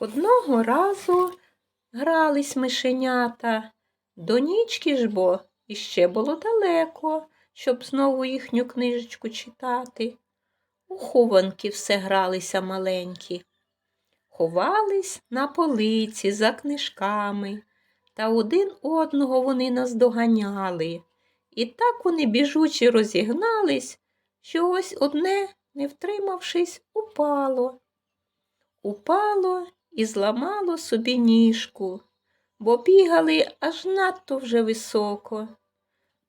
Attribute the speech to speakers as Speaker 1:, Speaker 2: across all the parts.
Speaker 1: Одного разу грались мишенята, до нічки ж бо іще було далеко, щоб знову їхню книжечку читати. У хованки все гралися маленькі. Ховались на полиці за книжками, та один одного вони наздоганяли. І так вони біжучи розігнались, що ось одне, не втримавшись, упало. Упало і зламало собі ніжку, бо бігали аж надто вже високо.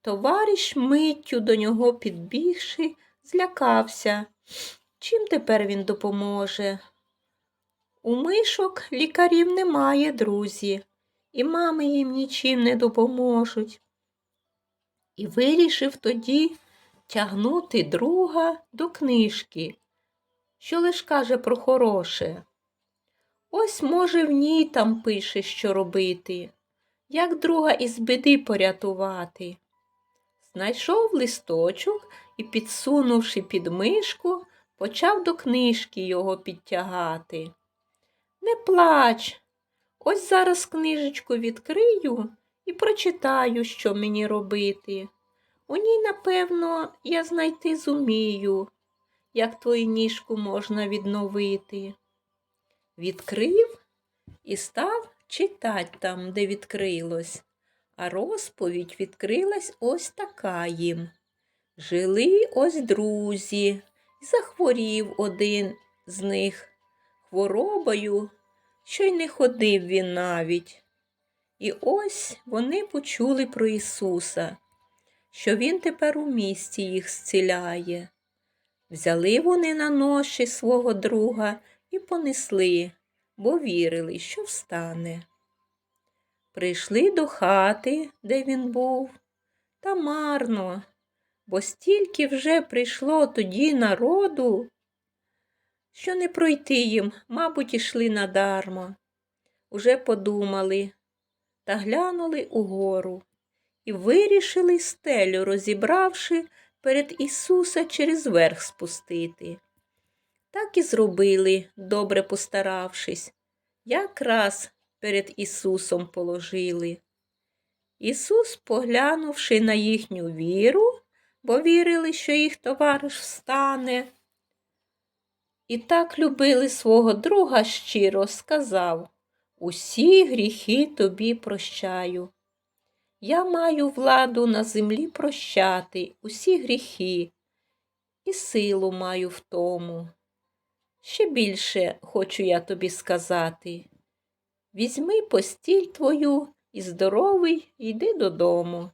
Speaker 1: Товариш миттю до нього підбігши, злякався. Чим тепер він допоможе? У мишок лікарів немає, друзі, і мами їм нічим не допоможуть. І вирішив тоді тягнути друга до книжки, що лиш каже про хороше. Ось, може, в ній там пише, що робити, як друга із біди порятувати. Знайшов листочок і, підсунувши під мишку, почав до книжки його підтягати. Не плач, ось зараз книжечку відкрию і прочитаю, що мені робити. У ній, напевно, я знайти зумію, як твою ніжку можна відновити. Відкрив і став читать там, де відкрилось, а розповідь відкрилась ось така їм. Жили ось друзі, і захворів один з них хворобою, що й не ходив він навіть. І ось вони почули про Ісуса, що Він тепер у місті їх зціляє. Взяли вони на ноші свого друга і понесли, бо вірили, що встане. Прийшли до хати, де він був, та марно, бо стільки вже прийшло тоді народу, що не пройти їм, мабуть, ішли надармо. Уже подумали та глянули угору і вирішили стелю, розібравши, перед Ісуса через верх спустити. Так і зробили, добре постаравшись, якраз перед Ісусом положили. Ісус, поглянувши на їхню віру, бо вірили, що їх товариш встане, і так любили свого друга щиро, сказав Усі гріхи тобі прощаю. Я маю владу на землі прощати усі гріхи, і силу маю в тому. Ще більше хочу я тобі сказати. Візьми постіль твою і здоровий йди додому.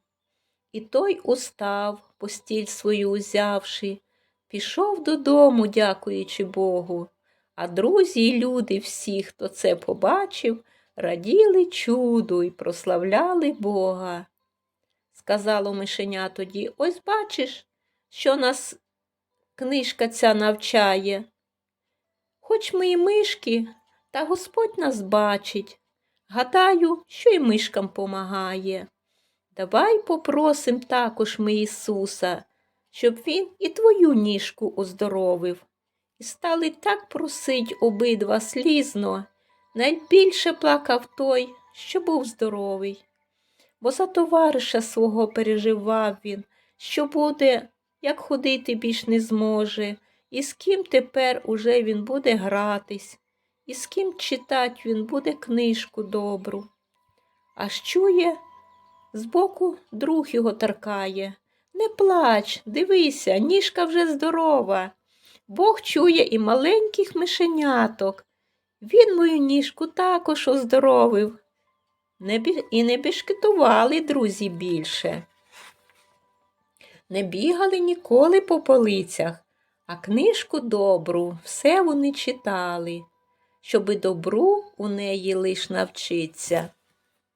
Speaker 1: І той устав, постіль свою узявши, пішов додому, дякуючи Богу. А друзі й люди всі, хто це побачив, раділи чуду і прославляли Бога. Сказало мишеня тоді, ось бачиш, що нас книжка ця навчає. Хоч ми і мишки, та Господь нас бачить. Гадаю, що й мишкам помагає. Давай попросим також ми Ісуса, щоб Він і твою ніжку оздоровив. І стали так просить обидва слізно, найбільше плакав той, що був здоровий. Бо за товариша свого переживав він, що буде, як ходити більш не зможе, і з ким тепер уже він буде гратись, і з ким читать він буде книжку добру. Аж чує, збоку друг його таркає. Не плач, дивися, ніжка вже здорова. Бог чує і маленьких мишеняток. Він мою ніжку також оздоровив. Не бі... І не бішкетували друзі більше. Не бігали ніколи по полицях, а книжку добру все вони читали, щоби добру у неї лиш навчиться.